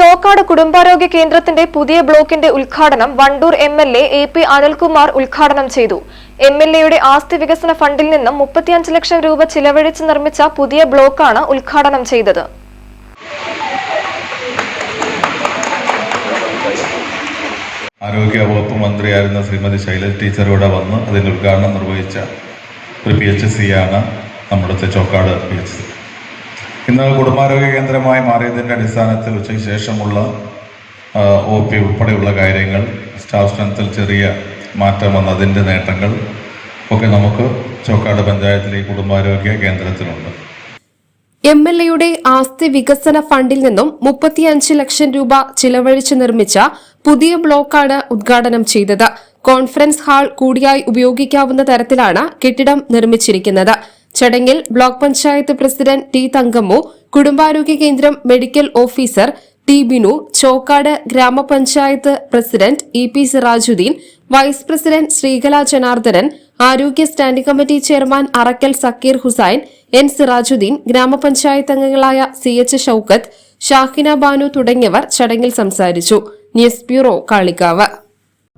ചോക്കാട് കുടുംബാരോഗ്യ കേന്ദ്രത്തിന്റെ പുതിയ ബ്ലോക്കിന്റെ ഉദ്ഘാടനം Wandoor M L A A P Anilkumar ഉദ്ഘാടനം ചെയ്തു. എം എൽ എയുടെ ആസ്തി വികസന ഫണ്ടിൽ നിന്നും മുപ്പത്തിയഞ്ച് ലക്ഷം രൂപ ചിലവഴിച്ച് നിർമ്മിച്ച പുതിയ ബ്ലോക്കാണ് ഉദ്ഘാടനം ചെയ്തത്. ആരോഗ്യ വകുപ്പ് മന്ത്രിയായിരുന്ന ശ്രീമതി ശൈലജ് ടീച്ചർ ഇവിടെ വന്ന് അതിന്റെ ഉദ്ഘാടനം നിർവഹിച്ച ഒരു പി എച്ച് സി ആണ് നമ്മുടെ ചോക്കാട് പി എച്ച് സി ഇന്ന് കുടുംബാരോഗ്യ കേന്ദ്രമായി മാറിയതിന്റെ അടിസ്ഥാനത്തിൽ ഉച്ചയ്ക്ക് ശേഷമുള്ള ഒ പി ഉൾപ്പെടെയുള്ള കാര്യങ്ങൾ സ്റ്റാഫ് സ്ട്രെങ്ത്തിൽ ചെറിയ മാറ്റം വന്നതിന്റെ നേട്ടങ്ങൾ ഒക്കെ നമുക്ക് ചോക്കാട് പഞ്ചായത്തിലെ കുടുംബാരോഗ്യ കേന്ദ്രത്തിനുണ്ട് എം എൽ എയുടെ ആസ്തി വികസന ഫണ്ടിൽ നിന്നും മുപ്പത്തിയഞ്ച് ലക്ഷം രൂപ ചിലവഴിച്ച് നിർമ്മിച്ച പുതിയ ബ്ലോക്കാണ് ഉദ്ഘാടനം ചെയ്തത്. കോൺഫറൻസ് ഹാൾ കൂടിയായി ഉപയോഗിക്കാവുന്ന തരത്തിലാണ് കെട്ടിടം നിർമ്മിച്ചിരിക്കുന്നത്. ചടങ്ങിൽ block panchayat president T Thankammu കുടുംബാരോഗ്യ കേന്ദ്രം medical officer T Binu Chokkad ഗ്രാമപഞ്ചായത്ത് president E P Sirajuddin vice president Sreekala Janardhanan ആരോഗ്യ standing committee chairman Arakkal Sakkir Hussain N Sirajuddin ഗ്രാമപഞ്ചായത്ത് അംഗങ്ങളായ സി എച്ച് ഷൌക്കത്ത് ഷാഹിന ബാനു തുടങ്ങിയവർ ചടങ്ങിൽ സംസാരിച്ചു. News bureau Kalikavu